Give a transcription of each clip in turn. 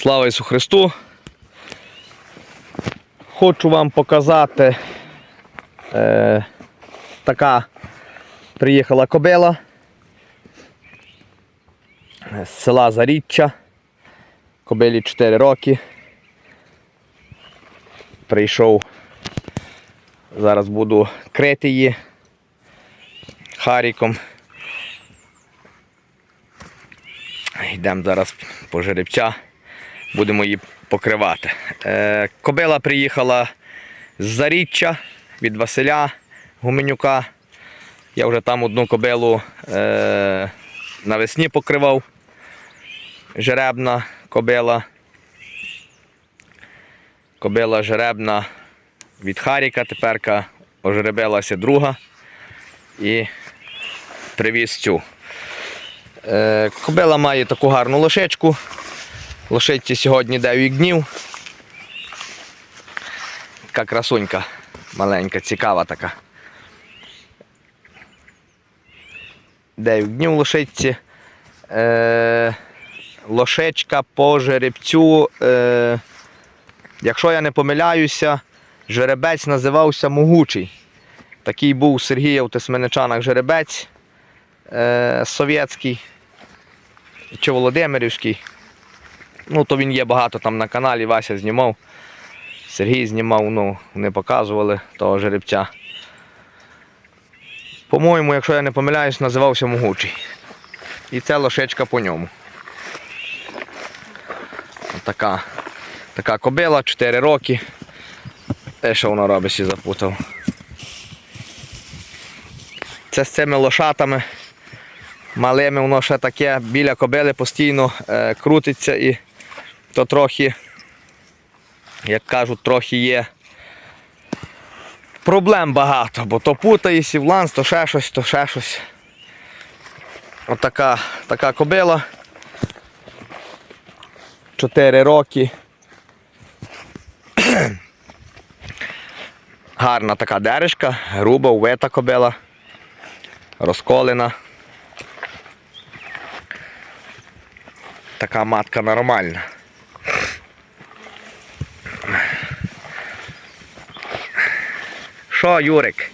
Слава Ісу Христу! Хочу вам показати е, така приїхала кобила з села Заріччя. Кобилі 4 роки. Прийшов. Зараз буду крити її харіком. Йдемо зараз по жеребця, будемо її покривати. Е, кобила приїхала з Заріччя від Василя Гуменюка. Я вже там одну кобилу е, навесні покривав. Жеребна кобила. Кобила жеребна від Харіка, теперка ожеребилася друга і привіз цю. Е, Кобила має таку гарну лошечку. Лошиці сьогодні 9 днів. Така красунька маленька, цікава така. 9 днів лошиці. Е, лошечка по жеребцю. Е, якщо я не помиляюся, жеребець називався Могучий. Такий був Сергія в Тисменичанах жеребець е, совєтський чи Володимирівський. Ну, то він є багато там на каналі, Вася знімав. Сергій знімав, ну, вони показували того жеребця. По-моєму, якщо я не помиляюсь, називався Могучий. І це лошечка по ньому. Така, така кобила, 4 роки. Те, що воно робить, сі запутав. Це з цими лошатами. Малими воно ще таке біля кобили постійно е, крутиться і то трохи, як кажуть, трохи є проблем багато, бо то путає сівланс, то ще щось, то ще щось. Отака така кобила. 4 роки. Гарна така дережка, груба, увита кобила, розколена. Така матка нормальна. Що, Юрик?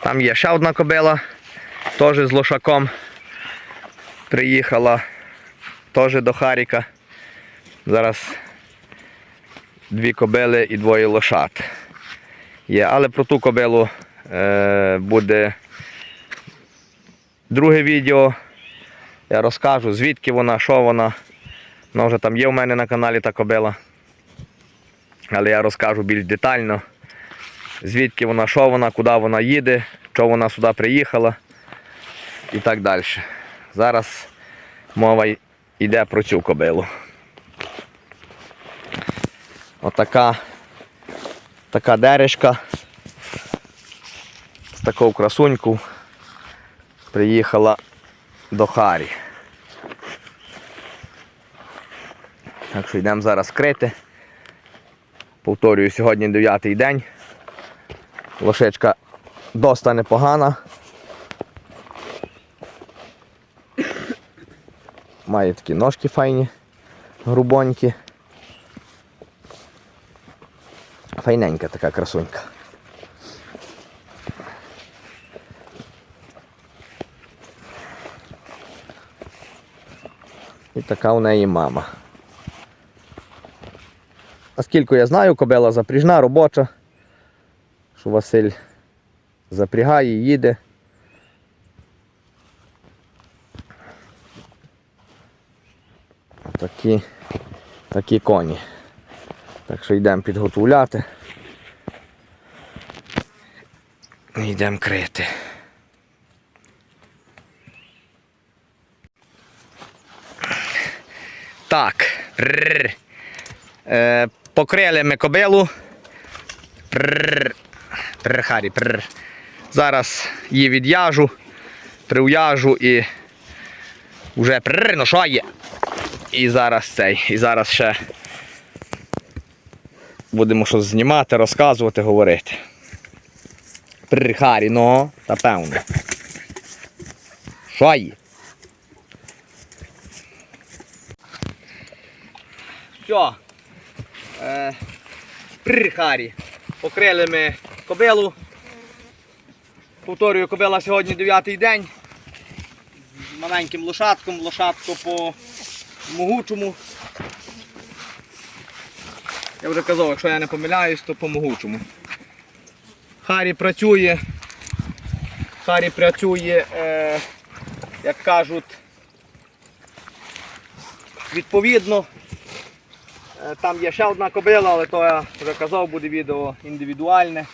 Там є ще одна кобила, теж з лошаком. Приїхала теж до Харіка. Зараз дві кобили і двоє лошат. Є, але про ту кобилу е, буде друге відео. Я розкажу, звідки вона, що вона. Вона вже там є у мене на каналі та кобила. Але я розкажу більш детально, звідки вона, що вона, куди вона їде, що вона сюди приїхала і так далі. Зараз мова йде про цю кобилу. Отака така дережка з такою красуньку приїхала до Харі. Так що йдемо зараз крити. Повторюю, сьогодні 9 день. Лошечка доста непогана. Має такі ножки файні, грубонькі. Файненька така красунька. І така у неї мама. Наскільки я знаю, кобила запряжна, робоча, що Василь запрягає, їде. Такі, такі коні. Так що йдемо підготовляти. Йдемо крити. Так. Е, покрили ми кобилу. Прррр, Харі, прррр. Зараз її від'яжу, прив'яжу і вже прррр, ну що є. І зараз цей. І зараз ще будемо щось знімати, розказувати, говорити. Прррр, Харі, ну, та певно. Що є? Все. Е, Прр, Харі. Покрили ми кобилу. Повторюю, кобила сьогодні дев'ятий день. З маленьким лошадком, лошадко по могучому. Я вже казав, якщо я не помиляюсь, то по могучому. Харі працює. Харі працює, е, як кажуть, відповідно. Е, Там є ще одна кобила, але то я вже казав, буде відео індивідуальне.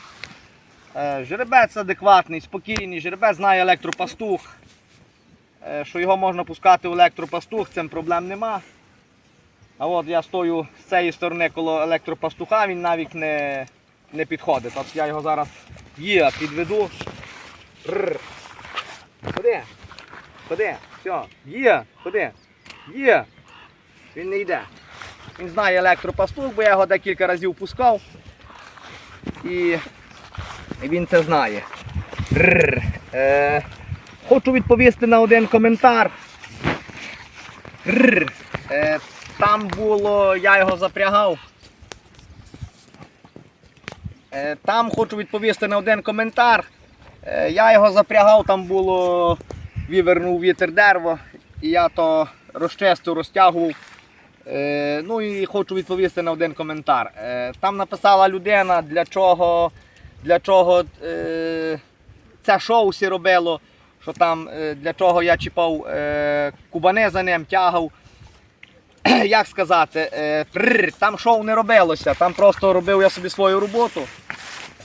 Е, Жеребець адекватний, спокійний, жеребець знає електропастух. Е, Що його можна пускати в електропастух, цим проблем нема. А от я стою з цієї сторони коло електропастуха, він навіть не, не підходить. От я його зараз є, підведу. Ррр. Ходи. Ходи. Все. Є. Ходи. Є. Він не йде. Він знає електропастух, бо я його декілька разів пускав. І він це знає. Е, хочу відповісти на один коментар. Е, там було, я його запрягав. Е, там хочу відповісти на один коментар. Е, я його запрягав, там було вівернув вітер дерево, і я то розчистив, розтягував. Е, ну і хочу відповісти на один коментар. Е, там написала людина, для чого, для чого е, це шоу всі робило, що там е, для чого я чіпав е, кубани за ним, тягав. Як сказати, е, пррр, там шоу не робилося, там просто робив я собі свою роботу.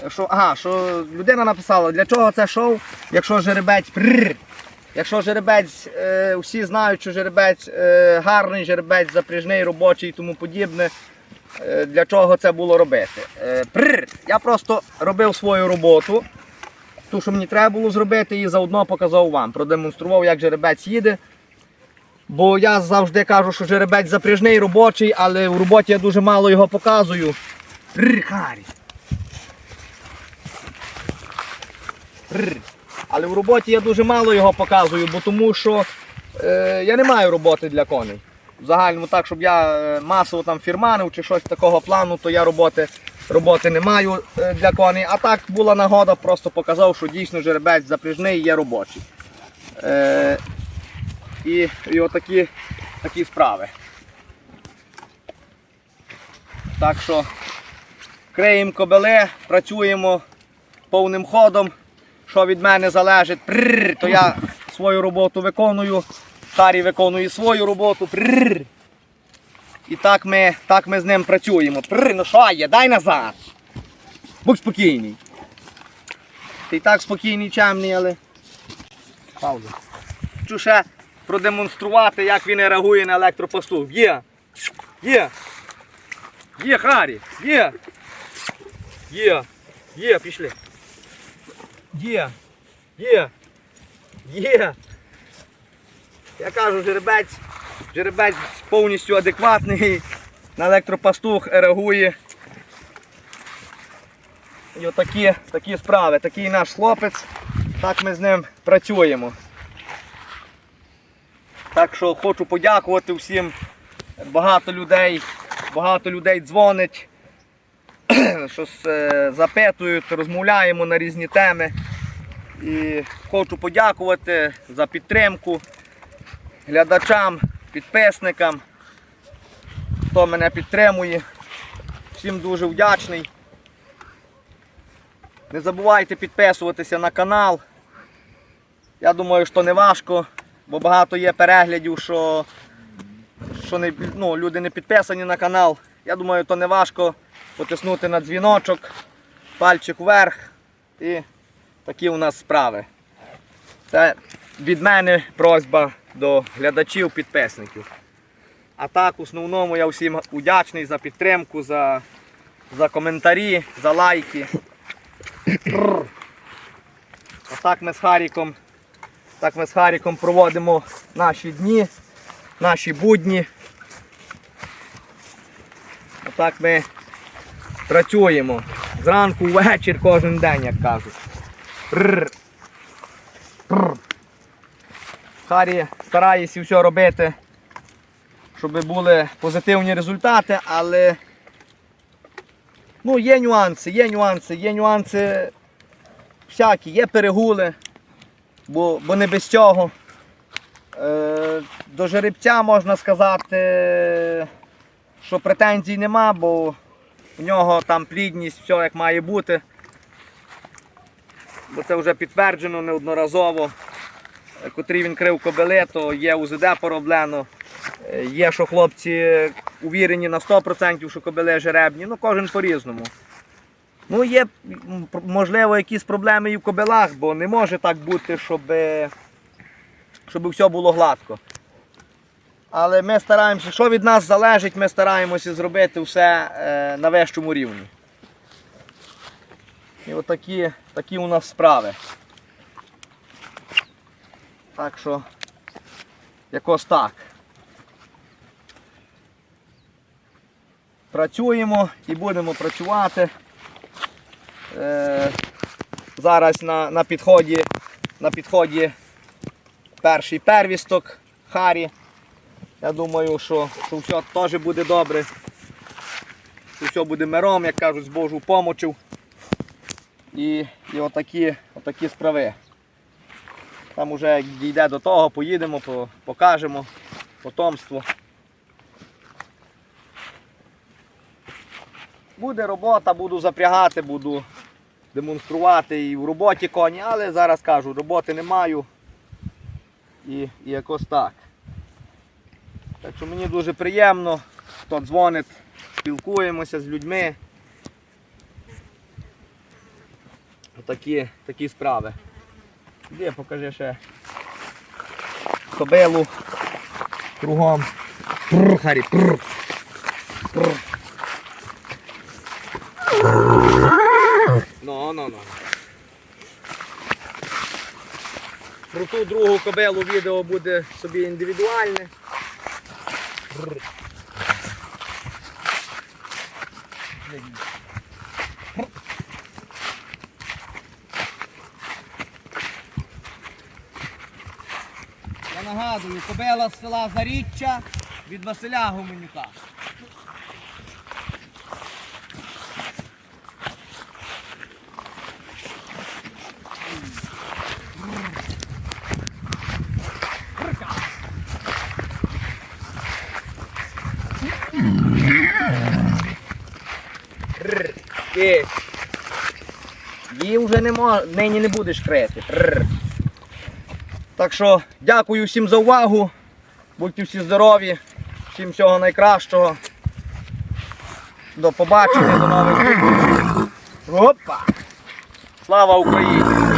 Що, ага, що людина написала, для чого це шоу, якщо жеребець пррр, Якщо жеребець, е, всі знають, що жеребець е, гарний, жеребець запряжний, робочий і тому подібне. Е, для чого це було робити? Е, пррр, я просто робив свою роботу, ту, що мені треба було зробити, і заодно показав вам. Продемонстрував, як жеребець їде. Бо я завжди кажу, що жеребець запряжний, робочий, але в роботі я дуже мало його показую. Пррр, Харі. Пррр. Але в роботі я дуже мало його показую, бо тому що е, я не маю роботи для коней. В загальному так, щоб я е, масово там фірманив чи щось такого плану, то я роботи, роботи не маю е, для коней. А так була нагода, просто показав, що дійсно жеребець запряжний є робочий. Е, і і отакі такі справи. Так що криємо кобели, працюємо повним ходом що від мене залежить, то я свою роботу виконую, Харі виконує свою роботу. Прррр. І так ми, так ми з ним працюємо. Прррр, ну що є, дай назад. Будь спокійний. Ти і так спокійний, чемний, але. Пауза. Хочу ще продемонструвати, як він реагує на електропостух. Є. Є. Є, Харі. Є. Є. Є, пішли. Є, є, є. Я кажу, жеребець, жеребець повністю адекватний, на електропастух реагує. І отакі такі справи, такий наш хлопець, так ми з ним працюємо. Так що хочу подякувати всім. Багато людей, багато людей дзвонить щось е, запитують, розмовляємо на різні теми. І хочу подякувати за підтримку глядачам, підписникам, хто мене підтримує. Всім дуже вдячний. Не забувайте підписуватися на канал. Я думаю, що не важко, бо багато є переглядів, що, що не, ну, люди не підписані на канал. Я думаю, то не важко потиснути на дзвіночок, пальчик вверх і такі у нас справи. Це від мене просьба до глядачів, підписників. А так, в основному я всім вдячний за підтримку, за, за коментарі, за лайки. А так ми з Харіком, так ми з Харіком проводимо наші дні, наші будні. Отак ми працюємо. Зранку ввечір кожен день, як кажуть. Харі старається все робити, щоб були позитивні результати, але ну, є нюанси, є нюанси, є нюанси всякі, є перегули, бо, бо не без цього. Е, до жеребця можна сказати, що претензій нема, бо в нього там плідність, все як має бути. Бо це вже підтверджено неодноразово. Е, Котрі він крив кобили, то є УЗД пороблено. Е, Є, що хлопці увірені на 100%, що кобили жеребні, ну кожен по-різному. Ну, є, можливо, якісь проблеми і в кобилах, бо не може так бути, щоб, щоб все було гладко. Але ми стараємося, що від нас залежить, ми стараємося зробити все е, на вищому рівні. І отакі такі у нас справи. Так що, якось так. Працюємо і будемо працювати. Е, зараз на, на, підході, на підході перший первісток Харі. Я думаю, що, що все теж буде добре. Що все буде миром, як кажуть, з Божу помочів. І, і отакі, отакі справи. Там уже дійде до того, поїдемо, покажемо потомство. Буде робота, буду запрягати, буду демонструвати і в роботі коні, але зараз кажу, роботи не маю. І, і якось так. Так що мені дуже приємно, хто дзвонить, спілкуємося з людьми. Такі, такі справи. Де покажи ще кобилу кругом. Прр, Харі, прр. Прр. Ну, ну, ну. Про ту другу кобилу відео буде собі індивідуальне. Прр. Я нагадую, кобила з села Заріччя від Василя Гуменюка. Ти. Її вже не мо... нині не будеш крити. Так що дякую всім за увагу. Будьте всі здорові, всім всього найкращого. До побачення, до нових. Опа! Слава Україні!